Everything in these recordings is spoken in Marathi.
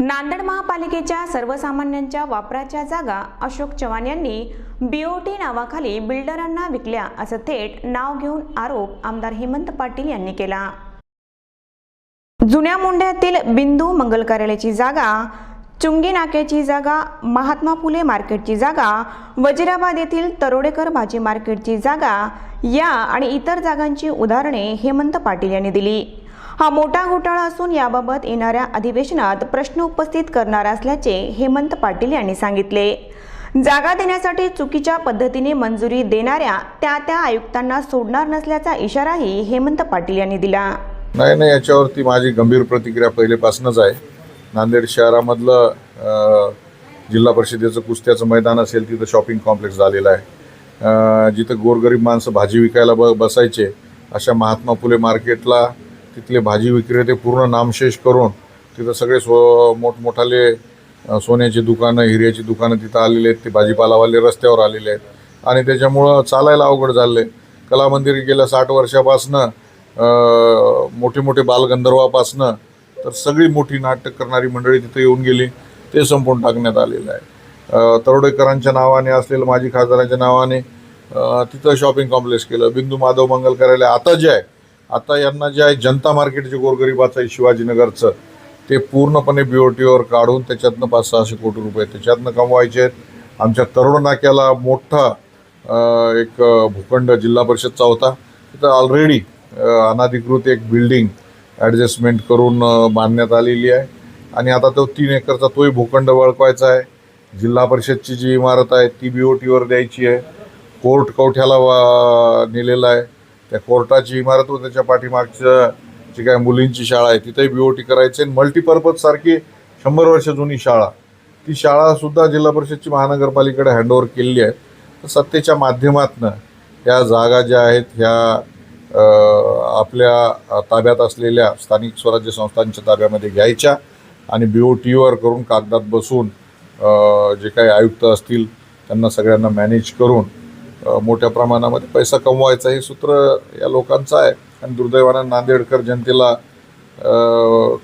नांदेड महापालिकेच्या सर्वसामान्यांच्या वापराच्या जागा अशोक चव्हाण यांनी बीओटी नावाखाली बिल्डरांना विकल्या असं थेट नाव घेऊन आरोप आमदार हेमंत पाटील यांनी केला. जुन्या मोंढ्यातील बिंदू मंगल कार्यालयाची जागा चुंगी नाक्याची जागा महात्मा फुले मार्केटची जागा वजिराबाद येथील तरोडेकर भाजी मार्केटची जागा या आणि इतर जागांची उदाहरणे हेमंत पाटील यांनी दिली. हा मोठा घोटाळा असून याबाबत येणाऱ्या अधिवेशनात प्रश्न उपस्थित करणार असल्याचे हेमंत पाटील यांनी सांगितले. जागा देण्यासाठी चुकीच्या पद्धतीने मंजुरी देणाऱ्या त्या त्या आयुक्तांना सोडणार नसल्याचा इशाराही हेमंत पाटील यांनी दिला. नाही नाही याच्यावरती माझी गंभीर प्रतिक्रिया पहिलेपासूनच आहे. नांदेड शहरामधलं जिल्हा परिषदेचं कुस्त्याचं मैदान असेल तिथं शॉपिंग कॉम्प्लेक्स झालेलं आहे. जिथं गोरगरीब माणसं भाजी विकायला ब बसायचे अशा महात्मा फुले मार्केटला तिथले भाजी विक्रेते पूर्ण नामशेष करून तिथं सगळे सो मोठमोठाले सोन्याची दुकानं हिऱ्याची दुकानं तिथं आलेले आहेत. ते भाजीपालावाले रस्त्यावर आलेले आहेत. आणि त्याच्यामुळं चालायला अवघड झालेलं आहे कला मंदिर गेल्या साठ वर्षापासनं मोठे मोठे बालगंधर्वापासनं तर सगळी मोठी नाटक करणारी मंडळी तिथं येऊन गेली. ते संपवून टाकण्यात आलेलं आहे. तरोडेकरांच्या नावाने असलेलं माजी खासदारांच्या नावाने तिथं शॉपिंग कॉम्प्लेक्स केलं. बिंदू माधव मंगल कार्यालय आता जे आहे आता यांना जे आहे जनता मार्केट जे गोरगरिबाचं आहे शिवाजीनगरचं ते पूर्णपणे बी ओ टीवर काढून त्याच्यातनं पाच सहाशे कोटी रुपये त्याच्यातनं कमवायचे आहेत. आमच्या तरुण नाक्याला मोठा एक भूखंड जिल्हा परिषदचा होता. तिथं ऑलरेडी अनाधिकृत एक बिल्डिंग ॲडजस्टमेंट करून बांधण्यात आलेली आहे. आणि आता तो तीन एकरचा तोही भूखंड वळकवायचा आहे. जिल्हा परिषदची जी इमारत आहे ती बी ओ टीवर द्यायची आहे. कोर्ट कवठ्याला वा- नेलेला आहे. त्या कोर्टाची इमारत व त्याच्या पाठीमागचं जी काय मुलींची शाळा आहे तिथेही बी ओ टी करायची आणि मल्टीपर्पज सारखी शंभर वर्ष जुनी शाळा. ती शाळासुद्धा जिल्हा परिषदची महानगरपालिकेकडे हँडओव्हर केलेली आहे. तर सत्तेच्या माध्यमातनं ह्या जागा ज्या आहेत ह्या आपल्या ताब्यात असलेल्या स्थानिक स्वराज्य संस्थांच्या ताब्यामध्ये घ्यायच्या आणि बी ओ टीवर करून कागदात बसून जे काही आयुक्त असतील त्यांना सगळ्यांना मॅनेज करून मोठ्या प्रमाणामध्ये पैसा कमवायचा हे सूत्र या लोकांचं आहे. आणि दुर्दैवानं नांदेडकर जनतेला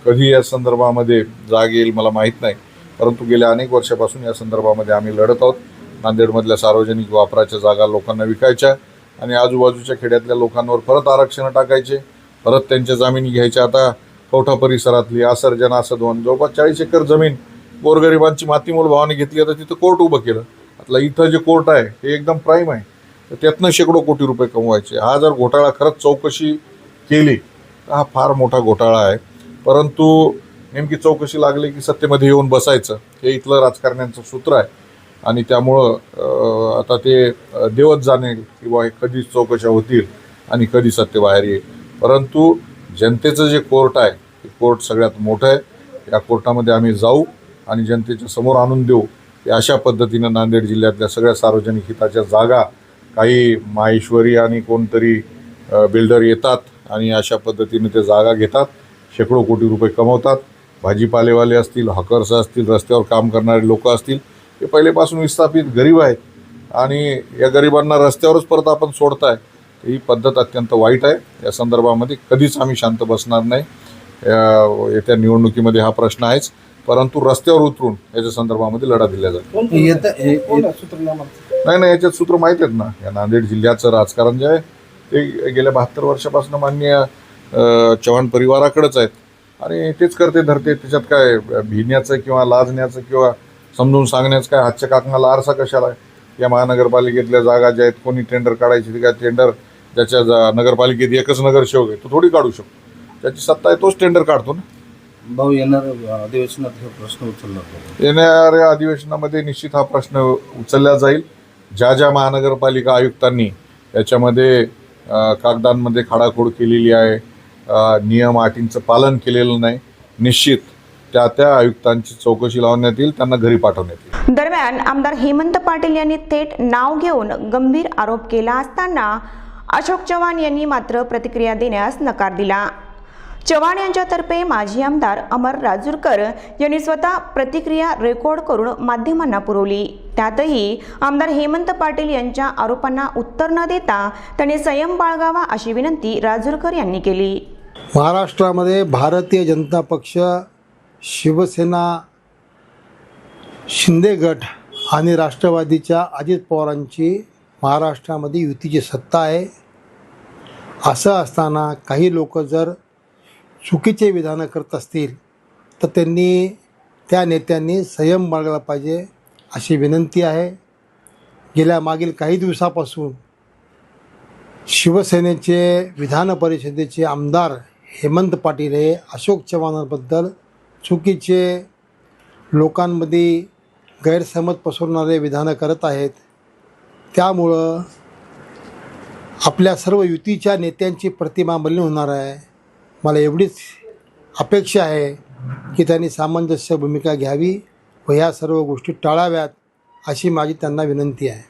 कधी या संदर्भामध्ये जाग येईल मला माहीत नाही. परंतु गेल्या अनेक वर्षापासून या संदर्भामध्ये आम्ही लढत आहोत. नांदेडमधल्या सार्वजनिक वापराच्या जागा लोकांना विकायच्या आणि आजूबाजूच्या खेड्यातल्या लोकांवर परत आरक्षण टाकायचे परत त्यांच्या जमिनी घ्यायच्या आता कवठा परिसरातली आसर्जन आसदवन जवळपास चाळीस एकर जमीन गोरगरिबांची मातीमोल भावाने घेतली आता तिथं कोर्ट उभं केलं. आता इथं जे कोर्ट आहे हे एकदम प्राईम आहे. तर त्यातनं शेकडो कोटी रुपये कमवायचे. हा जर घोटाळा खरंच चौकशी केली तर हा फार मोठा घोटाळा आहे. परंतु नेमकी चौकशी लागली की सत्तेमध्ये येऊन बसायचं हे इथलं राजकारण्यांचं सूत्र आहे. आणि त्यामुळं आता ते देवत जाणे किंवा हे कधी चौकशा होतील आणि कधी सत्य बाहेर येईल. परंतु जनतेचं जे कोर्ट आहे ते कोर्ट सगळ्यात मोठं आहे. या कोर्टामध्ये आम्ही जाऊ आणि जनतेच्या समोर आणून देऊ. अशा पद्धतीनं नांदेड जिल्ह्यातल्या सगळ्या सार्वजनिक हिताच्या जागा काही माहेश्वरी आणि कोणतरी बिल्डर येतात आणि अशा पद्धतीने ते जागा घेतात शेकडो कोटी रुपये कमवतात. भाजीपालेवाले असतील हॉकर्स असतील रस्त्यावर काम करणारे लोक असतील हे पहिलेपासून विस्थापित गरीब आहेत आणि या गरिबांना रस्त्यावरच परत आपण सोडताय. ही पद्धत अत्यंत वाईट आहे. या संदर्भामध्ये कधीच आम्ही शांत बसणार नाही. या- येत्या निवडणुकीमध्ये हा प्रश्न आहेच. परंतु रस्त्यावर उतरून याच्या संदर्भामध्ये लढा दिला जाईल. येतं हे- हे- नाही नाही याच्यात सूत्र माहीत आहेत ना. या नांदेड जिल्ह्याचं राजकारण जे आहे ते गेल्या बहात्तर वर्षापासून मान्य चव्हाण परिवाराकडेच आहेत. आणि तेच करते धरते. त्याच्यात काय भिण्याचं किंवा लाजण्याचं किंवा समजून सांगण्याचं काय हातच्या काकणाला आरसा कशाला या महानगरपालिकेतल्या जागा ज्या आहेत कोणी टेंडर काढायची ती काय टेंडर ज्याच्या जा- नगरपालिकेत एकच नगरसेवक आहे तो थोडी काढू शकतो. ज्याची सत्ता आहे तोच टेंडर काढतो ना. भाऊ येणार अधिवेशनात हे प्रश्न उचलला. येणाऱ्या अधिवेशनामध्ये निश्चित हा प्रश्न उचलला जाईल. ज्या ज्या महानगरपालिका आयुक्तांनी याच्यामध्ये अ, कागदांमध्ये खाडाखोड केलेली आहे अ, नियम अटींचं पालन केलेलं नाही निश्चित त्या त्या आयुक्तांची चौकशी लावण्यात येईल त्यांना घरी पाठवण्यात येईल. दरम्यान आमदार हेमंत पाटील यांनी थेट नाव घेऊन गंभीर आरोप केला असताना अशोक चव्हाण यांनी मात्र प्रतिक्रिया देण्यास नकार दिला. चव्हाण यांच्यातर्फे माजी आमदार अमर राजूरकर यांनी स्वतः प्रतिक्रिया रेकॉर्ड करून माध्यमांना पुरवली. त्यातही आमदार हेमंत पाटील यांच्या आरोपांना उत्तर न देता त्यांनी संयम बाळगावा अशी विनंती राजूरकर यांनी केली. महाराष्ट्रामध्ये भारतीय जनता पक्ष शिवसेना शिंदे गट आणि राष्ट्रवादीच्या अजित पवारांची महाराष्ट्रामध्ये युतीची सत्ता आहे. असं असताना काही लोक जर चुकीचे विधानं करत असतील तर त्यांनी त्या नेत्यांनी संयम बाळगला पाहिजे अशी विनंती आहे. गेल्या मागील काही दिवसापासून शिवसेनेचे विधान परिषदेचे आमदार हेमंत पाटील हे अशोक चव्हाणांबद्दल चुकीचे लोकांमध्ये गैरसमज पसरणारे विधानं करत आहेत. त्यामुळं आपल्या सर्व युतीच्या नेत्यांची प्रतिमा मलिन होणार आहे. मला एवढीच अपेक्षा आहे की त्यांनी सामंजस्य भूमिका घ्यावी व ह्या सर्व गोष्टी टाळाव्यात अशी माझी त्यांना विनंती आहे.